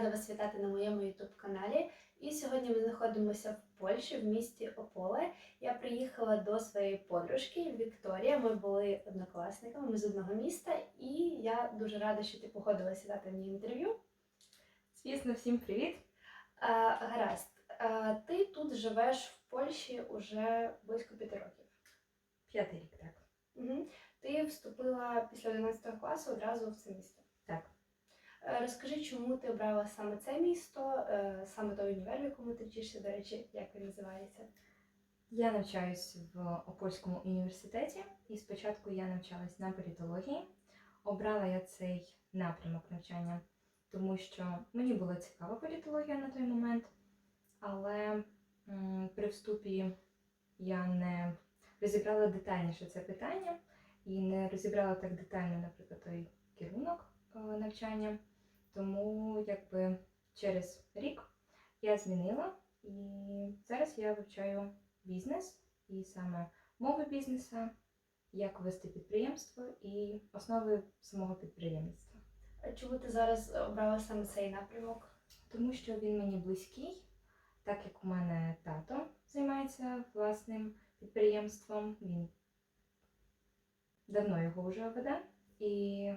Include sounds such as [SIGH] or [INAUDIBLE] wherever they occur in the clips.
рада вас вітати на моєму youtube каналі. І сьогодні ми знаходимося в Польщі, в місті Ополе. Я приїхала до своєї подружки Вікторія. Ми були однокласниками, ми з одного міста, і я дуже рада, що ти погодилася дати мені інтерв'ю. Звісно, всім привіт! А, гаразд, а, ти тут живеш в Польщі уже близько п'яти років. П'ятий рік, так. Угу. Ти вступила після 11 класу одразу в це місто. Так. Е, Розкажи, чому ти обрала саме це місто, е, саме той універ, в якому ти вчишся, до речі, як він називається? Я навчаюсь в Опольському університеті, і спочатку я навчалась на політології. Обрала я цей напрямок навчання, тому що мені була цікава політологія на той момент, але при вступі я не розібрала детальніше це питання і не розібрала так детально, наприклад, той керунок е, навчання. Тому якби через рік я змінила і зараз я вивчаю бізнес і саме мови бізнесу, як вести підприємство і основи самого підприємництва. А Чому ти зараз обрала саме цей напрямок? Тому що він мені близький, так як у мене тато займається власним підприємством, він давно його вже веде. І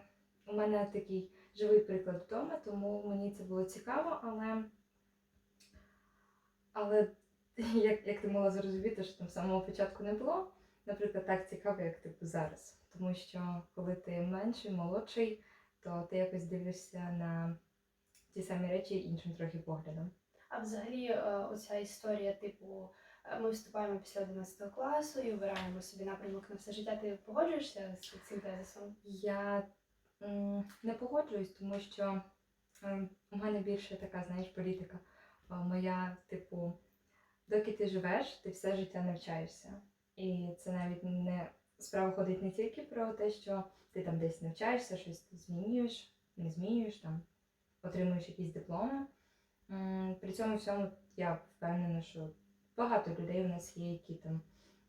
у мене такий живий приклад вдома, тому мені це було цікаво, але, але [LAUGHS] як, як ти могла зрозуміти, що там з самого початку не було, наприклад, так цікаво, як типу зараз. Тому що коли ти менший, молодший, то ти якось дивишся на ті самі речі іншим трохи поглядом. А взагалі, е, оця історія, типу, е, ми вступаємо після 11 класу і обираємо собі напрямок на все життя. Ти погоджуєшся з цим тезисом? Я не погоджуюсь, тому що ем, у мене більше така, знаєш, політика. Моя, типу, доки ти живеш, ти все життя навчаєшся. І це навіть не справа ходить не тільки про те, що ти там десь навчаєшся, щось змінюєш, не змінюєш, там, отримуєш якісь дипломи. При цьому всьому я впевнена, що багато людей у нас є, які там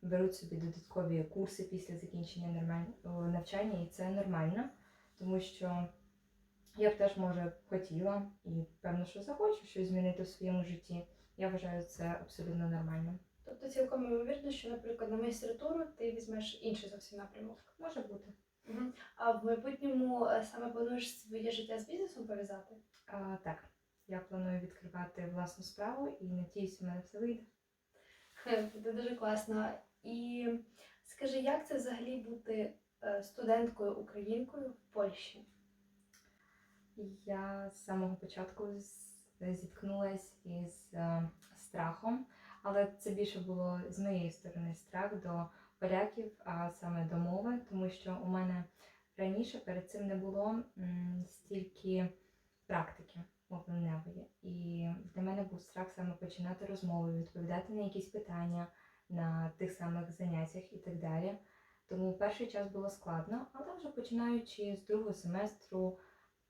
беруть собі додаткові курси після закінчення навчання, і це нормально, тому що я б теж може хотіла і певно, що захочу щось змінити в своєму житті. Я вважаю це абсолютно нормально. Тобто цілком ймовірно, що, наприклад, на магістратуру ти візьмеш інший зовсім напрямок. Може бути. Угу. А в майбутньому е, саме плануєш своє життя з бізнесом пов'язати? А, так, я планую відкривати власну справу і надіюсь, у мене все вийде. Це дуже класно. І скажи, як це взагалі бути студенткою українкою в Польщі? Я з самого початку зіткнулася із е, страхом, але це більше було з моєї сторони страх до поляків, а саме до мови, тому що у мене раніше перед цим не було стільки практики мовленневої. І для мене був страх саме починати розмови, відповідати на якісь питання на тих самих заняттях і так далі. Тому перший час було складно, але вже починаючи з другого семестру,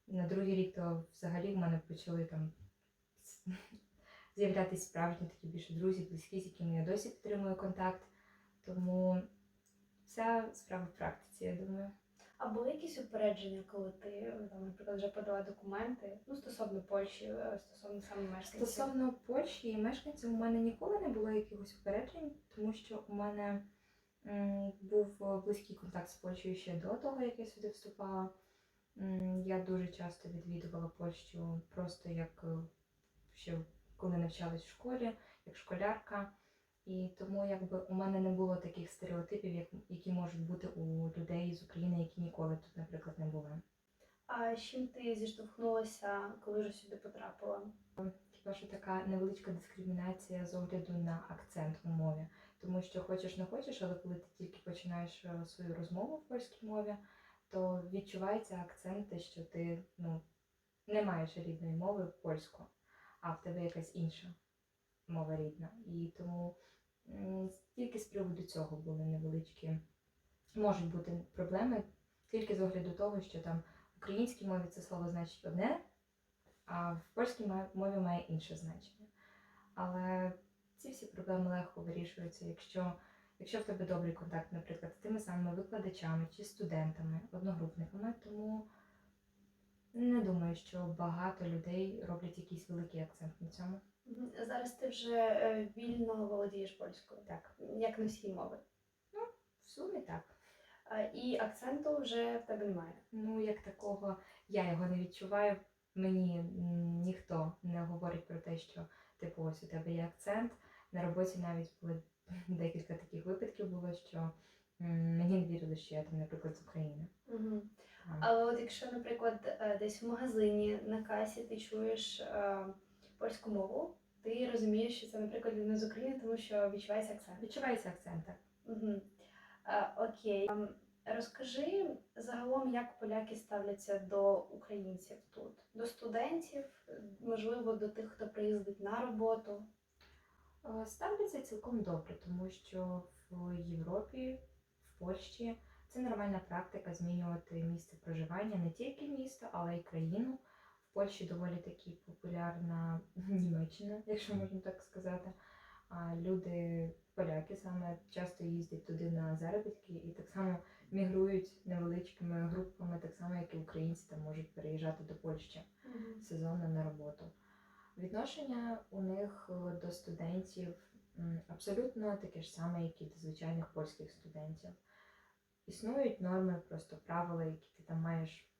на другий рік, то взагалі в мене почали там з'являтися справжні такі більше друзі, близькі, з якими я досі підтримую контакт. Тому вся справа в практиці, я думаю. А були якісь упередження, коли ти, там, наприклад, вже подала документи ну, стосовно Польщі, е, стосовно саме мешканців? Стосовно Польщі і мешканців, у мене ніколи не було якихось упереджень, тому що у мене був е, близький контакт з Польщею ще до того, як я сюди вступала. Я дуже часто відвідувала Польщу просто як е, ще коли навчалась в школі, як школярка. І тому якби у мене не було таких стереотипів, як, які можуть бути у людей з України, які ніколи тут, наприклад, не були. А з чим ти зіштовхнулася, коли вже сюди потрапила? Хіба що така невеличка дискримінація з огляду на акцент у мові. Тому що хочеш не хочеш, але коли ти тільки починаєш е, свою розмову в польській мові, то відчувається акцент, те, що ти ну, не маєш рідної мови польську, а в тебе якась інша мова рідна. І тому тільки з приводу цього були невеличкі, можуть бути проблеми, тільки з огляду того, що там в українській мові це слово значить одне, а в польській мові має інше значення. Але ці всі проблеми легко вирішуються, якщо, якщо в тебе добрий контакт, наприклад, з тими самими викладачами чи студентами, одногрупниками, тому Не думаю, що багато людей роблять якийсь великий акцент на цьому. Зараз ти вже е, вільно володієш польською, Так, як носій мови. Ну, в сумі так. І акценту вже в тебе немає. Ну, як такого, я його не відчуваю. Мені ніхто не говорить про те, що типу ось у тебе є акцент. На роботі навіть були [LAUGHS] декілька таких випадків було, що мені не вірили, що я там, наприклад, з України. Угу. Але от якщо, наприклад, е, десь в магазині на касі ти чуєш е, польську мову, ти розумієш, що це, наприклад, людина з України, тому що відчувається акцент. Відчувається акцент. так. Угу. Окей. Ем, Розкажи загалом, як поляки ставляться до українців тут, до студентів, е, можливо, до тих, хто приїздить на роботу. Е, Ставляться цілком добре, тому що в Європі, в Польщі це нормальна практика змінювати місце проживання не тільки місто, але й країну. В Польщі доволі таки популярна [LAUGHS] Німеччина, якщо можна так сказати. А люди, поляки саме часто їздять туди на заробітки і так само мігрують невеличкими групами, так само як і українці там можуть переїжджати до Польщі сезонно на роботу. Відношення у них е, до студентів абсолютно таке ж саме, як і до звичайних польських студентів. Існують норми, просто правила, які ти там маєш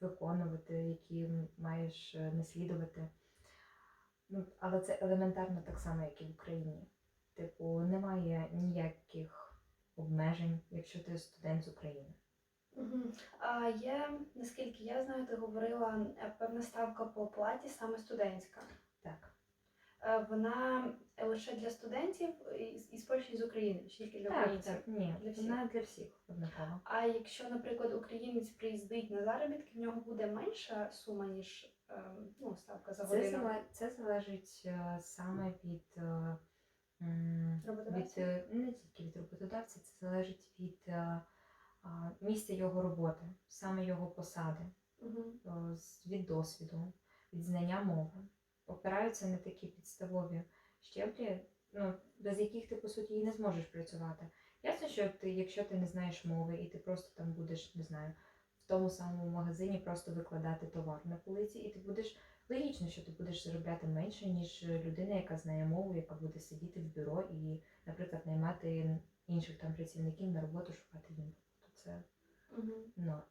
виконувати, які маєш е, наслідувати. Ну, але це елементарно так само, як і в Україні. Типу, немає ніяких обмежень, якщо ти студент з України. Мгм. А є, наскільки я знаю, ти говорила е, певна ставка по оплаті саме студентська. Так. Е, Вона лише для студентів із, Польщі з України, чи тільки для Так, українців. так, ні, Для всіх. вона для всіх однакова. А якщо, наприклад, українець приїздить на заробітки, в нього буде менша сума, ніж ну, ставка за Це, годину. це залежить е, саме від, е, від е, не тільки від роботодавця, це залежить від е, а, місця його роботи, саме його посади, з- від досвіду, від знання мови. Опираються на такі підставові щеплі, ну, без яких ти по суті і не зможеш працювати. Ясно, що ти, якщо ти не знаєш мови і ти просто там будеш, не знаю, в тому самому магазині просто викладати товар на полиці, і ти будеш логічно, що ти будеш заробляти менше, ніж людина, яка знає мову, яка буде сидіти в бюро і, наприклад, наймати інших там працівників на роботу, шукати їм. Це норма.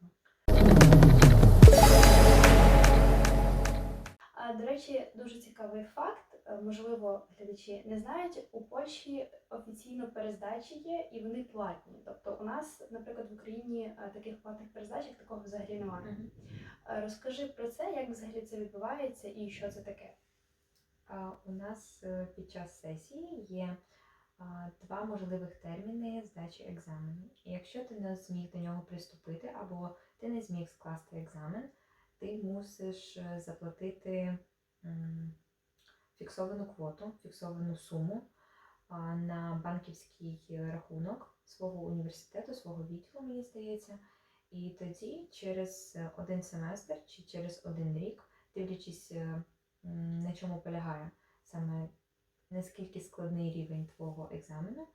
А до речі, дуже цікавий факт. е, Можливо, глядачі не знають. У Польщі офіційно перездачі є і вони платні. Тобто, у нас, наприклад, в Україні е, таких платних перездач як такого взагалі немає. Е, Розкажи про це, як взагалі це відбувається і що це таке. А, У нас під час сесії є два можливих терміни здачі екзамену. І якщо ти не зміг до нього приступити або ти не зміг скласти екзамен, ти мусиш е, заплатити фіксовану квоту, фіксовану суму на банківський рахунок свого університету, свого відділу, мені здається. І тоді через один семестр чи через один рік, дивлячись, е, на чому полягає саме наскільки складний рівень твого екзамену,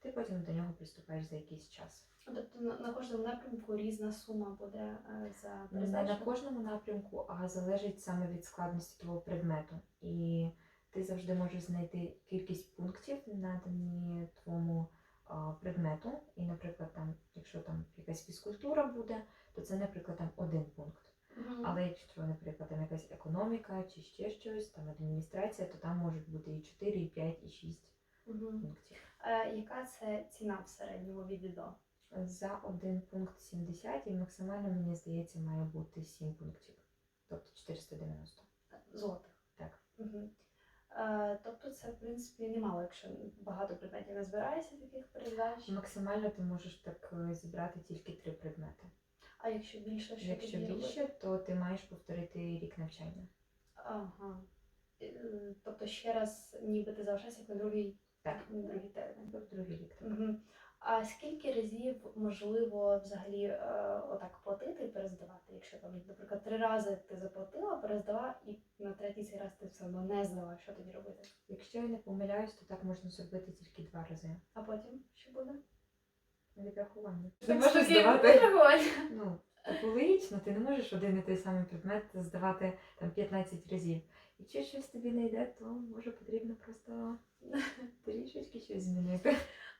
ти потім до нього приступаєш за якийсь час. Тобто на, кожному напрямку різна сума буде е, за Не на кожному напрямку, а залежить саме від складності твого предмету. І ти завжди можеш знайти кількість пунктів, надані твоєму предмету. І, наприклад, там, якщо там якась фізкультура буде, то це, наприклад, там один пункт. Але якщо, наприклад, там якась економіка чи ще щось, там адміністрація, то там можуть бути і 4, і 5, і 6 Мгм. пунктів. Е, Яка це ціна в середньому від і до? За один пункт 70 і максимально, мені здається, має бути 7 пунктів, тобто 490. Злотих. Так. Угу. Е, тобто це, в принципі, немало, якщо багато предметів не збирається таких передач. Максимально ти можеш так е, зібрати тільки три предмети. А якщо більше, що Якщо тоді більше, то ти маєш повторити рік навчання. Ага. Тобто ще раз ніби ти залишаєшся як на другий, Так. на другий термін. Тобто другий рік. Так. Угу. А скільки разів можливо взагалі е, отак платити і перездавати? Якщо там, наприклад, три рази ти заплатила, перездала, і на третій цей раз ти все одно не здала, що тоді робити? Якщо я не помиляюсь, то так можна зробити тільки два рази. А потім що буде? Відрахування. Так, спокійно, відрахування. Ну, логічно, ти не можеш один і той самий предмет здавати там 15 разів. Якщо щось тобі не йде, то може потрібно просто [LAUGHS] трішечки щось змінити.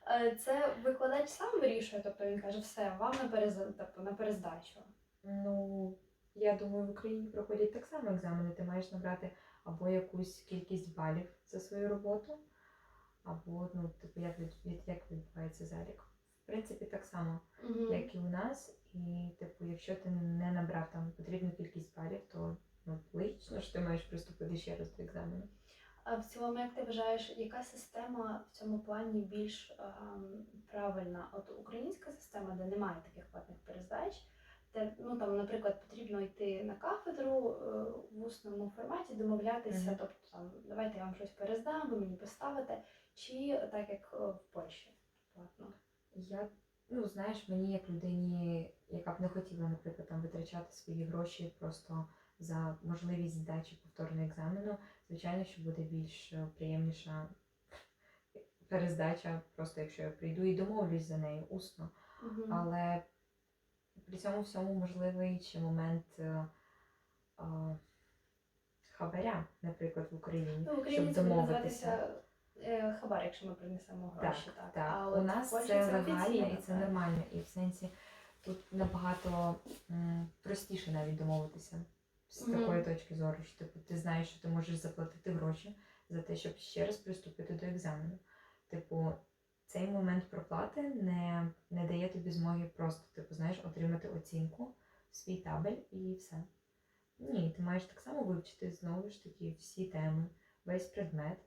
Е, Це викладач сам вирішує, тобто він каже, все, вам на перез- тобто, на перездачу. Ну, я думаю, в Україні проходять так само екзамени. Ти маєш набрати або якусь кількість балів за свою роботу, або ну, типу, як, від- як відбувається залік. В принципі, так само, Мгм. як і у нас. І, типу, якщо ти не набрав там потрібну кількість балів, то ну, логічно, що ти маєш приступити ще раз до екзамену. А в цілому, як ти вважаєш, яка система в цьому плані більш ем, правильна? От українська система, де немає таких платних перездач, де, ну там, наприклад, потрібно йти на кафедру е, в усному форматі, домовлятися, Мгм. тобто там давайте я вам щось перездам, ви мені поставите, чи так як е, в Польщі платно. Я, ну знаєш, мені як людині, яка б не хотіла, наприклад, там витрачати свої гроші просто за можливість здачі повторного екзамену, звичайно, що буде більш е, приємніша перездача, просто якщо я прийду і домовлюсь за нею усно. Мгм. Але при цьому всьому можливий ще момент е, е, хабаря, наприклад, в Україні, Ну, в Україні щоб домовитися. Е, хабар, якщо ми принесемо гроші. Так, Так, А у нас Польщі це легально і це так. нормально. І в сенсі тут набагато м, простіше навіть домовитися з Мгм. такої точки зору, що типу, ти знаєш, що ти можеш заплатити гроші за те, щоб ще раз приступити до екзамену. Типу, цей момент проплати не, не дає тобі змоги просто, типу, знаєш, отримати оцінку свій табель і все. Ні, ти маєш так само вивчити знову ж таки всі теми, весь предмет,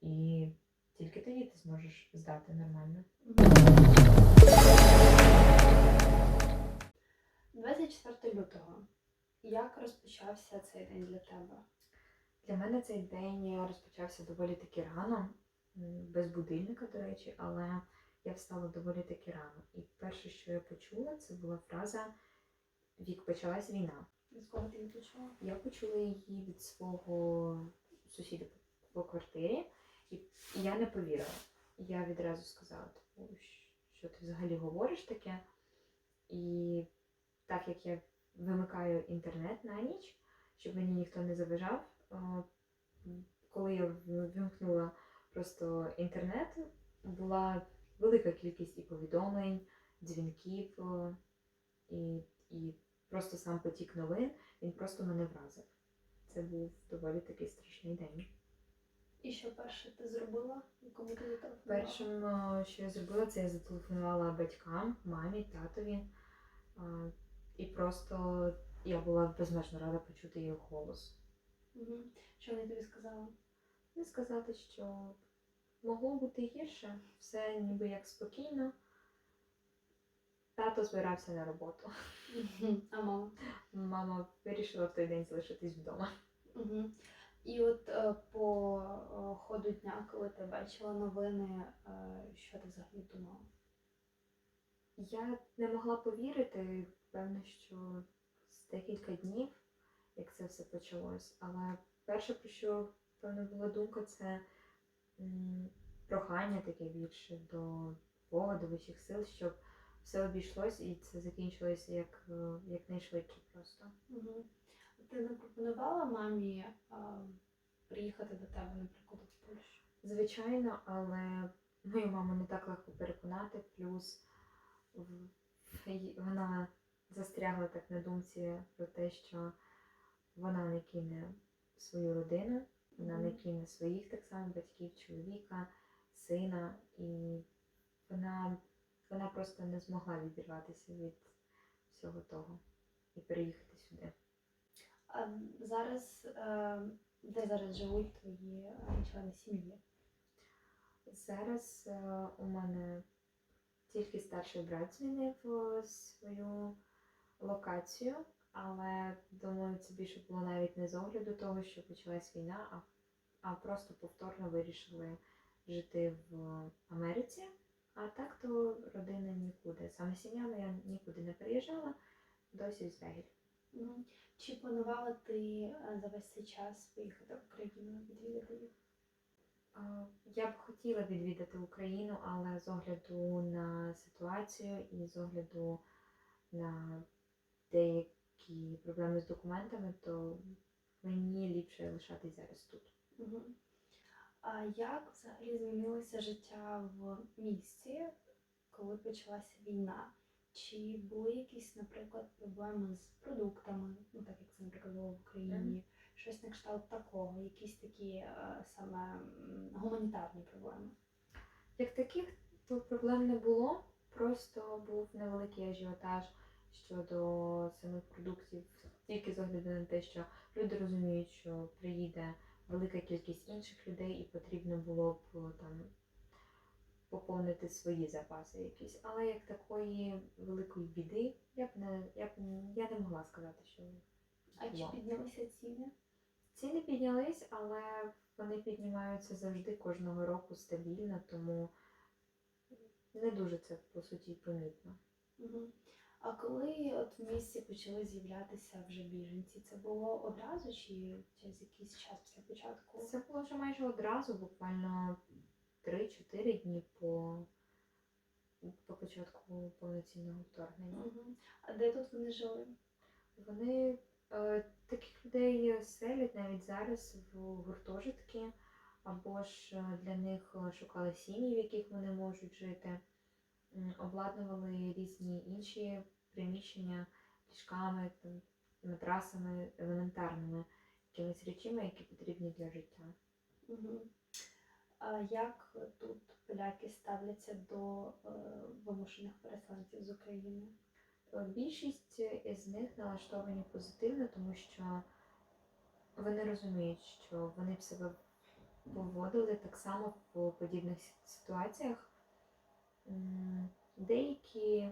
і тільки тоді ти зможеш здати нормально. 24 лютого. Як розпочався цей день для тебе? Для мене цей день розпочався доволі таки рано, без будильника, до речі, але я встала доволі таки рано. І перше, що я почула, це була фраза Вік, почалась війна. З кого ти відключила? Я почула її від свого сусіда по квартирі, і я не повірила. Я відразу сказала, типу, що ти взагалі говориш таке. І так як я вимикаю інтернет на ніч, щоб мені ніхто не заважав, коли я вимкнула просто інтернет, була велика кількість і повідомлень, дзвінків, і, і просто сам потік новин, він просто мене вразив. Це був доволі такий страшний день. І що перше ти зробила? І Кому ти зателефонувала? Першим, е, що я зробила, це я зателефонувала батькам, мамі, татові. І просто я була безмежно рада почути їх голос. Мгм. Що вони тобі сказали? Не сказати, що могло бути гірше, все ніби як спокійно. Тато збирався на роботу. А мама? Мама вирішила в той день залишитись вдома. Угу. І от е, по е, ходу дня, коли ти бачила новини, е, що ти взагалі думала? Я не могла повірити, певно, що з декілька днів, як це все почалось. Але перше, про що певно була думка, це прохання таке більше до Бога, до вищих сил, щоб все обійшлось і це закінчилося як, якнайшвидше просто. Угу. Ти не пропонувала мамі е, приїхати до тебе, наприклад, в Польщу? Звичайно, але мою маму не так легко переконати, плюс вона застрягла так на думці про те, що вона не кине свою родину, вона не кине своїх так само батьків, чоловіка, сина, і вона, вона просто не змогла відірватися від всього того і переїхати сюди. А зараз, е, де зараз живуть твої е, члени сім'ї? Зараз е, у мене тільки старший брат змінив е, свою локацію, але думаю, це більше було навіть не з огляду того, що почалась війна, а, а просто повторно вирішили жити в Америці. А так то родина нікуди. Саме сім'я моя нікуди не переїжджала, досі в Звягіль. Чи планувала ти е, за весь цей час поїхати в Україну, відвідати? А, Я б хотіла відвідати Україну, але з огляду на ситуацію і з огляду на деякі проблеми з документами, то мені ліпше лишатись зараз тут. Угу. А як взагалі змінилося життя в місті, коли почалася війна? Чи були якісь, наприклад, проблеми з продуктами, ну так як це, наприклад, було в Україні, щось на кшталт такого, якісь такі е, саме гуманітарні проблеми? Як таких то проблем не було, просто був невеликий ажіотаж щодо самих продуктів, тільки з огляду на те, що люди розуміють, що приїде велика кількість інших людей і потрібно було б там поповнити свої запаси якісь. Але як такої великої біди я б не я б я не могла сказати, що А чи піднялися ціни? Ціни піднялись, але вони піднімаються завжди кожного року стабільно, тому не дуже це по суті помітно. Угу. А коли от в місті почали з'являтися вже біженці, це було одразу чи через якийсь час після початку? Це було вже майже одразу, буквально 3-4 дні по, по початку повноцінного вторгнення. Угу. А де тут вони жили? Вони е, таких людей селять навіть зараз в гуртожитки, або ж е, для них шукали сім'ї, в яких вони можуть жити, обладнували різні інші приміщення ліжками, там, матрасами, елементарними якимись речами, які потрібні для життя. Угу. Як тут поляки ставляться до е, вимушених переселенців з України? Е, Більшість із них налаштовані позитивно, тому що вони розуміють, що вони б себе поводили так само в подібних ситуаціях. Деякі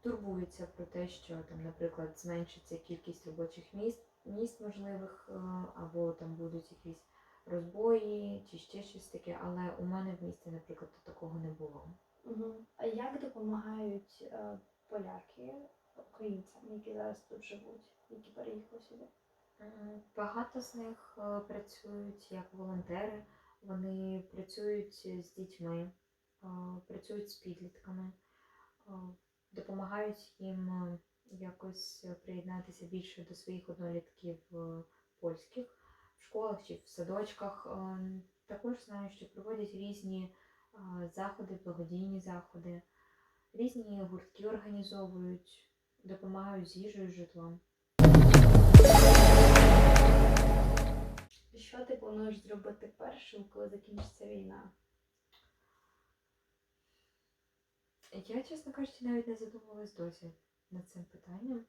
турбуються про те, що там, наприклад, зменшиться кількість робочих місць, місць можливих, е, або там будуть якісь розбої чи ще щось таке, але у мене в місті, наприклад, такого не було. Угу. А як допомагають е, поляки українцям, які зараз тут живуть, які переїхали сюди? Багато з них е, працюють як волонтери, вони працюють з дітьми, е, працюють з підлітками, е, допомагають їм е, якось приєднатися більше до своїх однолітків е, польських в школах чи в садочках. Е, Також знаю, що проводять різні е, заходи, благодійні заходи, різні гуртки організовують, допомагають з їжею, житлом. Що ти плануєш зробити першим, коли закінчиться війна? Я, чесно кажучи, навіть не задумувалась досі над цим питанням.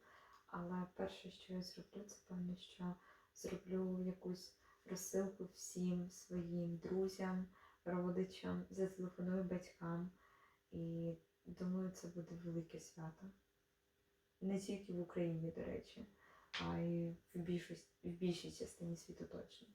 Але перше, що я зроблю, це певно, що зроблю якусь розсилку всім своїм друзям, родичам, зателефоную батькам. І думаю, це буде велике свято. Не тільки в Україні, до речі, а й в більшості в більшій частині світу точно.